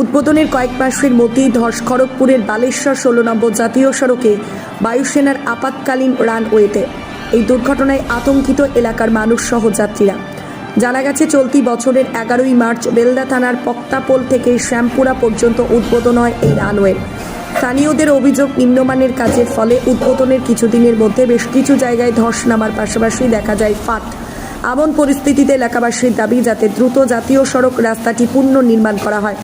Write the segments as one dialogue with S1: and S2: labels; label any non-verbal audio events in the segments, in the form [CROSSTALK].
S1: উদ্বোধনের কয়েক মাসের মধ্যেই ধস খড়গপুরের বালেশ্বর ষোলো নম্বর জাতীয় সড়কে বায়ুসেনার আপাতকালীন রানওয়েতে। এই দুর্ঘটনায় আতঙ্কিত এলাকার মানুষ সহ যাত্রীরা জানা গেছে, চলতি বছরের এগারোই মার্চ বেলদা থানার পক্তাপোল থেকে শ্যামপুরা পর্যন্ত উদ্বোধন হয় এই রানওয়ে। স্থানীয়দের অভিযোগ, নিম্নমানের কাজের ফলে উদ্বোধনের কিছুদিনের মধ্যে বেশ কিছু জায়গায় ধস নামার পাশাপাশি দেখা যায় ফাট। এমন পরিস্থিতিতে এলাকাবাসীর দাবি, যাতে দ্রুত জাতীয় সড়ক রাস্তাটি পুনর্নির্মাণ করা হয়।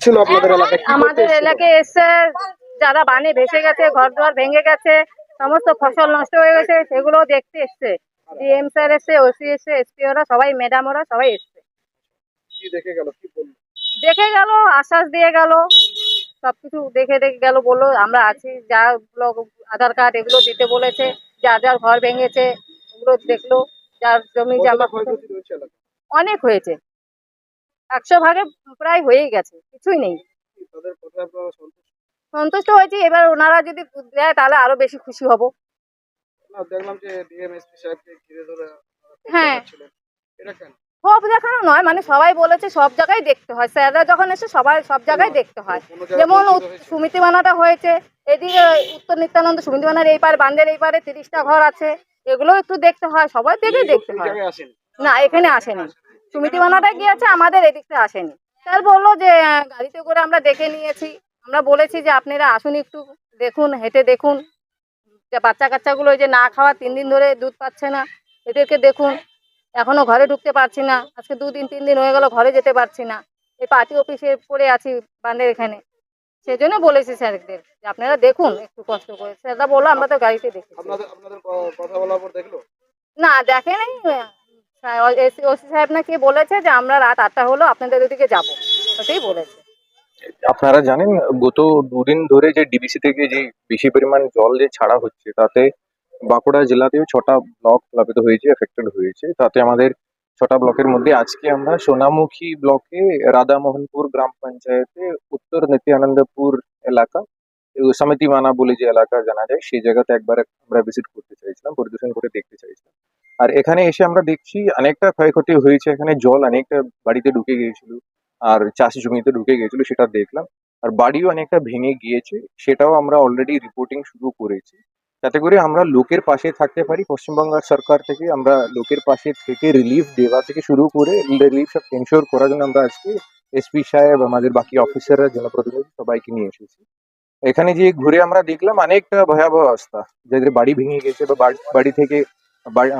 S2: ছিল আপনাদের এলাকায়
S3: আমাদের এলাকায় এসে যারা বানে ভেসে গেছে ঘর দুয়ার ভেঙে গেছে সমস্ত ফসল নষ্ট হয়ে গেছে সেগুলো দেখতে এসছে। ডিএম স্যার এসছে ওসি এসছে এসপি ওরা সবাই ম্যাডাম ওরা সবাই এসছে।
S2: দেখে গেল
S3: দেখে গেল আশ্বাস দিয়ে গেল সবকিছু দেখে দেখে গেল বলল আমরা আছি যা ব্লক আধার কার্ড এগুলো দিতে বলেছে যা যার ঘর ভেঙেছে ওগুলো দেখল যার জমি জামা? অনেক হয়েছে। একশো ভাগে প্রায় হয়েই গেছে কিছুই নেই।
S2: সন্তুষ্ট?
S3: হয়েছি এবার ওনারা যদি দেয় তাহলে আরও বেশি খুশি হব। হ্যাঁ। সব দেখানো নয় মানে সবাই বলেছে সব জায়গায় দেখতে হয়। স্যাররা যখন এসে সবাই সব জায়গায় দেখতে হয়। যেমন উত-
S2: হয়েছে?
S3: এদিকে উত্তর নিত্যানন্দ সুমিতিবানার এই পার বান্দের এই পারে তিরিশটা ঘর আছে এগুলো একটু দেখতে হয় সবাই দেখে দেখতে হয়। না এখানে আসেনি। সুমিতিবানাটা গিয়েছে আমাদের এদিকটা আসেনি। স্যার বলল যে গাড়িতে করে আমরা দেখে নিয়েছি। আমরা বলেছি যে আপনারা আসুন একটু দেখুন হেঁটে দেখুন। যে বাচ্চা কাচ্চাগুলো ওই যে না খাওয়া তিন দিন ধরে দুধ পাচ্ছে না এদেরকে দেখুন। এখনও ঘরে ঢুকতে পারছি না আজকে দুদিন তিন দিন হয়ে গেল ঘরে যেতে পারছি না। এই পার্টি অফিসে পড়ে আছি বান্দের এখানে। সেই জন্য বলেছি স্যারদের যে আপনারা দেখুন একটু কষ্ট করে। স্যাররা বলল আমরা তো গাড়িতে দেখেছি।
S2: আপনাদের আপনাদের ক- কথা বলার পর দেখল?
S3: না দেখে নাই। ওসি সাহেব নাকি বলেছে যে আমরা রাত আটটা হলো আপনাদের ওদিকে যাব। ওটাই বলেছে।
S4: আপনারা জানেন, গত দুদিন ধরে যে ডিবিসি থেকে যে বেশি পরিমাণ জল যে ছাড়া হচ্ছে, তাতে বাঁকুড়া জেলাতেও ছটা ব্লক প্লাবিত হয়েছে এফেক্টেড হয়েছে। তাতে আমাদের ছটা ব্লকের মধ্যে আজকে আমরা সোনামুখী ব্লকে রাধামোহনপুর গ্রাম পঞ্চায়েতে উত্তর নিত্যানন্দপুর এলাকা সমিতি মানা বলে যে এলাকা জানা যায়, সেই জায়গাতে একবার আমরা ভিজিট করতে চাইছিলাম, পরিদর্শন করে দেখতে চাইছিলাম। আর এখানে এসে আমরা দেখছি অনেকটা ক্ষয়ক্ষতি হয়েছে। এখানে জল অনেকটা বাড়িতে ঢুকে গিয়েছিল আর চাষ জমিতে ঢুকে গিয়েছিল সেটা দেখলাম। আর বাড়িও অনেকটা ভেঙে গিয়েছে, সেটাও আমরা অলরেডি রিপোর্টিং শুরু করেছি। যাতে করে আমরা লোকের পাশে থাকতে পারি। পশ্চিমবঙ্গ সরকার থেকে আমরা লোকের পাশে থেকে রিলিফ দেওয়া থেকে শুরু করে রিলিফ সব এনশোর করার জন্য আমরা আজকে এসপি সাহেব, আমাদের বাকি অফিসাররা জনপ্রতিনিধি সবাইকে নিয়ে এসেছি। এখানে যে ঘুরে আমরা দেখলাম অনেকটা ভয়াবহ অবস্থা। যাদের বাড়ি ভেঙে গেছে বা বাড়ি- থেকে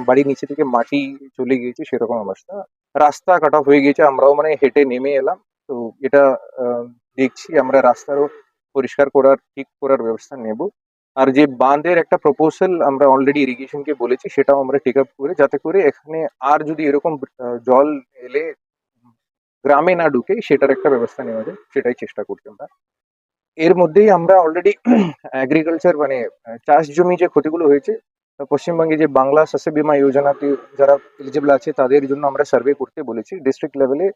S4: বাড়ির নিচে থেকে মাটি চলে গিয়েছে, সেরকম অবস্থা। রাস্তা কাট অফ হয়ে গিয়েছে, আমরাও মানে হেঁটে নেমে এলাম। তো এটা দেখছি, আমরা রাস্তারও পরিষ্কার করার, ঠিক করার ব্যবস্থা নেব। আর যে বাঁধের একটা প্রপোজাল আমরা অলরেডি ইরিগেশনকে বলেছি, সেটাও আমরা টেক আপ করে, যাতে করে এখানে আর যদি এরকম জল এলে গ্রামে না ঢুকে, সেটার একটা ব্যবস্থা নেওয়া যায়, সেটাই চেষ্টা করছি আমরা। এর মধ্যেই আমরা অলরেডি এগ্রিকালচার [CLEARS THROAT] মানে চাষ জমি যে ক্ষতিগুলো হয়েছে পশ্চিমবঙ্গে যে বাংলা শস্য বীমা যোজনাতে যারা এলিজিবল আছে, তাদের জন্য আমরা সার্ভে করতে বলেছি। ডিস্ট্রিক্ট লেভেলে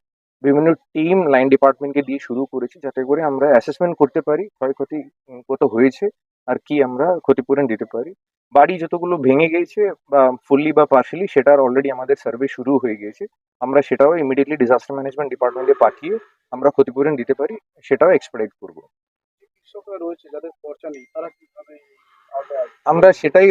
S4: বিভিন্ন টিম লাইন ডিপার্টমেন্টকে দিয়ে শুরু করেছি, যাতে করে আমরা অ্যাসেসমেন্ট করতে পারি, ক্ষয়ক্ষতি কত হয়েছে, আর কি আমরা ক্ষতিপূরণ দিতে পারি। বাড়ি যতগুলো ভেঙে গেছে, বা ফুললি বা পার্শালি সেটার অলরেডি আমাদের সার্ভে শুরু হয়ে গিয়েছে আমরা সেটাও ইমিডিয়েটলি ডিজাস্টার ম্যানেজমেন্ট ডিপার্টমেন্টে পাঠিয়ে আমরা ক্ষতিপূরণ দিতে পারি, সেটাও এক্সপেক্ট করব।
S2: কৃষকরা রয়েছে, যাদের খরচা নেই, তারা কীভাবে?
S4: আমরা সেটাই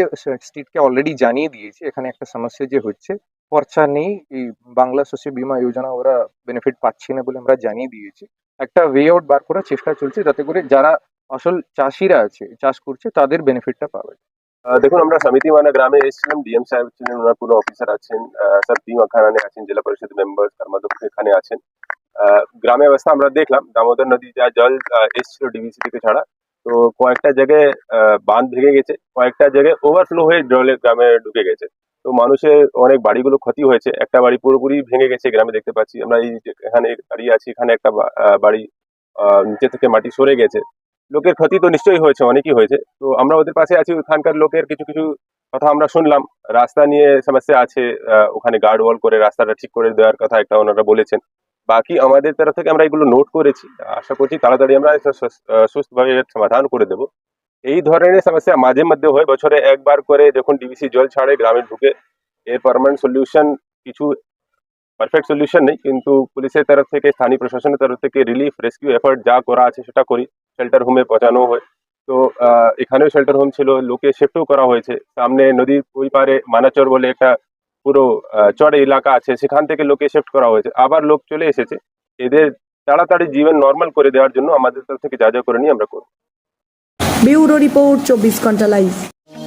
S4: স্টেটকে অলরেডি জানিয়ে দিয়েছি। এখানে একটা সমস্যা যে হচ্ছে খরচা নেই এই বাংলা শস্য বীমা যোজনা ওরা বেনিফিট পাচ্ছে না বলে আমরা জানিয়ে দিয়েছি। একটা ওয়ে আউট বার করার চেষ্টা চলছে যাতে করে যারা আসল চাষিরা আছে চাষ করছে তাদের বেনিফিটটা পাবে
S5: দেখুন আমরা সমিতি মানা গ্রামে এসেছিলাম ডিএম সাহেব ছিলেন ওনার পুরো অফিসার আছেন সব টিম ওখানে আছেন জেলা পরিষদ মেম্বার কর্মাধ্যক্ষ এখানে আছেন। আহ, গ্রামের অবস্থা আমরা দেখলাম দামোদর নদী যা জল এসেছিল ডিবিসি থেকে ছাড়া তো কয়েকটা জায়গায় বাঁধ ভেঙে গেছে, কয়েকটা জায়গায় ওভারফ্লো হয়ে জলে গ্রামে ঢুকে গেছে। তো মানুষের অনেক বাড়িগুলো ক্ষতি হয়েছে। একটা বাড়ি পুরোপুরি ভেঙে গেছে, গ্রামে দেখতে পাচ্ছি। আমরা এই এখানে দাঁড়িয়ে আছি, এখানে একটা বাড়ি নিচে থেকে মাটি সরে গেছে। লোকের ক্ষতি তো নিশ্চয়ই হয়েছে, অনেকই হয়েছে। তো আমরা ওদের পাশে আছি, ওখানকার লোকের কিছু কিছু কথা আমরা শুনলাম। রাস্তা নিয়ে সমস্যা আছে ওখানে গার্ড ওয়াল করে রাস্তাটা ঠিক করে দেওয়ার কথা একটা ওনারা বলেছেন। বাকি আমাদের তরফ থেকে আমরা এগুলো নোট করেছি। আশা করছি তাড়াতাড়ি আমরা সুস্থভাবে সমাধান করে দেব। এই ধরনের সমস্যা মাঝে মধ্যে হয়। বছরে একবার করে যখন ডিবিসি জল ছাড়ে, গ্রামে ঢুকে, এর পারমানেন্ট সলিউশন কিছু পারফেক্ট সলিউশন নেই। কিন্তু পুলিশের তরফ থেকে, স্থানীয় প্রশাসনের তরফ থেকে রিলিফ রেস্কিউ এফার্ট যা করা আছে সেটা করি। শেল্টার হোমে পৌঁছানো হয়। তো এখানেও শেল্টার হোম ছিল। লোকে শিফটও করা হয়েছে। সামনে নদীর ওই পারে মানাচর বলে একটা পুরো চড় এলাকা আছে, সেখান থেকে লোকে শিফট করা হয়েছে। আবার লোক চলে এসেছে। এদের তাড়াতাড়ি জীবন নর্মাল করে দেওয়ার জন্য আমাদের তরফ থেকে যা যা করে নিয়ে আমরা করব।
S1: ব্যুরো রিপোর্ট, চব্বিশ ঘণ্টা লাইভ